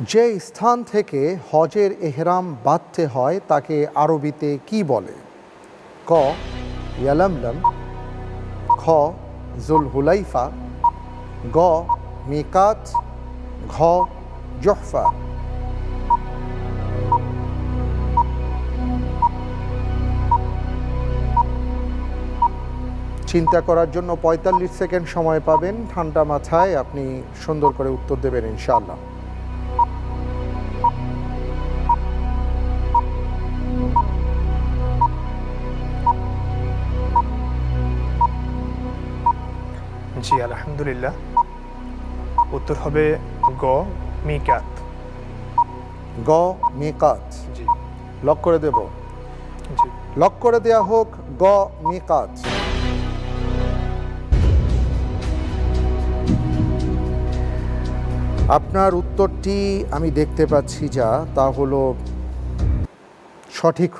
যে স্থান থেকে হজের এহরাম বাঁধতে হয় তাকে আরবিতে কি বলে? ক ইয়ালামলাম খ জুল হুলাইফা গ, মিকাত, ঘ, জহফা। চিন্তা করার জন্য পঁয়তাল্লিশ সেকেন্ড সময় পাবেন। ঠান্ডা মাথায় আপনি সুন্দর করে উত্তর দেবেন ইনশাআল্লাহ। জি আলহামদুলিল্লাহ। উত্তর হবে গ মিকাত। গ মিকাত। জি। লক করে দেব। জি। লক করে দেয়া হোক গ মিকাত। আপনার উত্তরটি আমি দেখতে পাচ্ছি যা তা হলো সঠিক